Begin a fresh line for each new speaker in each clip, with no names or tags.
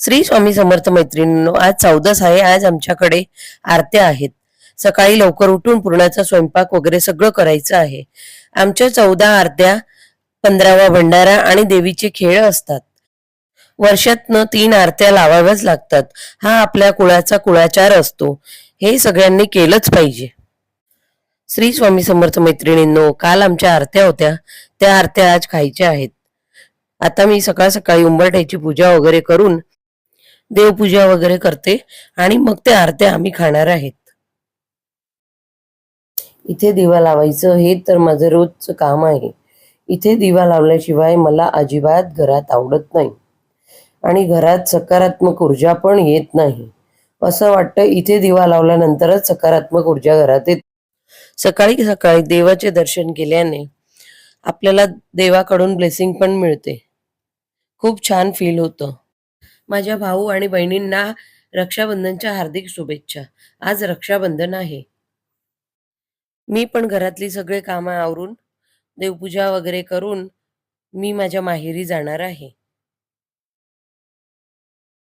श्री स्वामी समर्थ मैत्रिणींनो आज चौदस आहे आज आमच्याकडे आरत्या आहेत. सकाळी लवकर उठून पुरणाचा स्वयंपाक वगैरे सगळं करायचं आहे. आमच्या चौदा आरत्या पंधरावा भंडारा आणि देवीचे खेळ असतात. वर्षातनं तीन आरत्या लावाव्याच लागतात. हा आपल्या कुळाचा कुळाचार असतो. हे सगळ्यांनी केलंच पाहिजे. श्री स्वामी समर्थ मैत्रिणींनो काल आमच्या आरत्या होत्या. त्या आरत्या आज खायच्या आहेत. आता मी सकाळ सकाळी उंबरठ्याची पूजा वगैरे करून देवपूजा वगैरे करते आणि मग ते आरत्या आम्ही खाणार आहेत. इथे दिवा लावायचं हे तर माझं रोजचं काम आहे. इथे दिवा लावल्याशिवाय मला अजिबात घरात आवडत नाही. आणि घरात सकारात्मक ऊर्जा पण येत नाही. असं वाटतं इथे दिवा लावल्यानंतरच सकारात्मक ऊर्जा घरात येत. सकाळी सकाळी देवाचे दर्शन केल्याने आपल्याला देवाकडून ब्लेसिंग पण मिळते. खूप छान फील होतं. माझ्या भाऊ आणि बहिणींना रक्षाबंधनच्या हार्दिक शुभेच्छा. आज रक्षाबंधन आहे. मी पण घरातली सगळे कामं आवरून देवपूजा वगैरे करून मी माझ्या माहेरी जाणार आहे.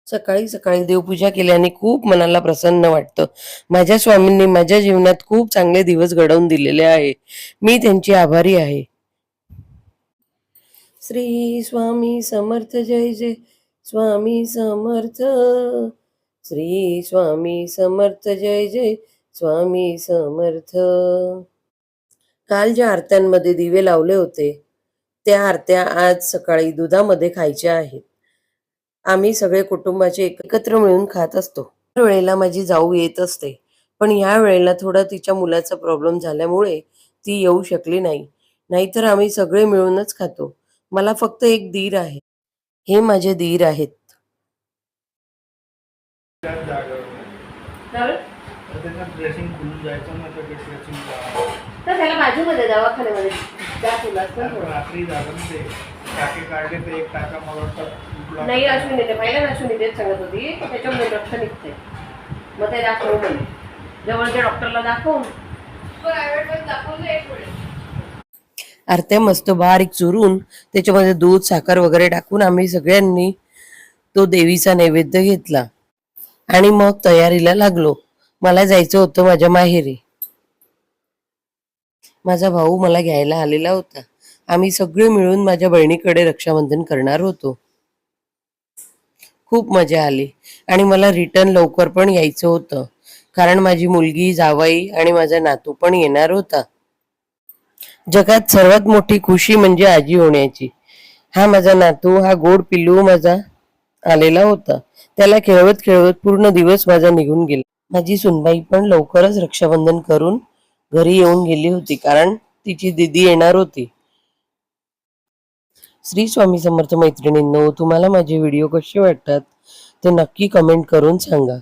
सकाळी सकाळी देवपूजा केल्याने खूप मनाला प्रसन्न वाटतं. माझ्या स्वामींनी माझ्या जीवनात खूप चांगले दिवस घडवून दिलेले आहे. मी त्यांची आभारी आहे. श्री स्वामी समर्थ जय जय. स्वामी समर्थ. श्री स्वामी समर्थ. जय जय स्वामी समर्थ. काल ज्या आरत्यांमध्ये दिवे लावले होते त्या आरत्या आज सकाळी दुधामध्ये खायच्या आहेत. आम्ही सगळे कुटुंबाचे एकत्र मिळून खात असतो. वेळेला माझी जाऊ येत असते पण ह्या वेळेला थोडा तिच्या मुलाचा प्रॉब्लेम झाल्यामुळे ती येऊ शकली नाही. नाहीतर आम्ही सगळे मिळूनच खातो. मला फक्त एक दीर आहे. हे माझे दीर आहेत.
बाजूमध्ये दवाखान्यामध्ये. नाही अश्विनी येते. पहिल्या अश्विनी तेच सांगत होती की त्याच्यामध्ये रक्त निघते. मग ते दाखवू म्हणे. जवळच्या डॉक्टरला दाखवून.
आरत्या मस्त बारीक चुरून त्याच्यामध्ये दूध साखर वगैरे टाकून आम्ही सगळ्यांनी तो देवीचा नैवेद्य घेतला. आणि मग तयारीला लागलो. मला जायचं होतं माझ्या माहेरी. माझा भाऊ मला घ्यायला आलेला होता. आम्ही सगळे मिळून माझ्या बहिणीकडे रक्षाबंधन करणार होतो. खूप मजा आली. आणि मला रिटर्न लवकर पण यायचं होतं. कारण माझी मुलगी जावाई आणि माझा नातू पण येणार होता. जगात सर्वात मोठी खुशी म्हणजे आजी होण्याची. हा माझा नातू हा गोड पिल्लू माझा आलेला होता. त्याला खेळवत खेळवत पूर्ण दिवस माझा निघून गेला. माझी सुनबाई पण लवकरच रक्षाबंधन करून घरी येऊन गेली होती कारण तिची दिदी येणार होती. श्री स्वामी समर्थ मैत्रिणींनो तुम्हाला माझे व्हिडिओ कसे वाटतात ते नक्की कमेंट करून सांगा.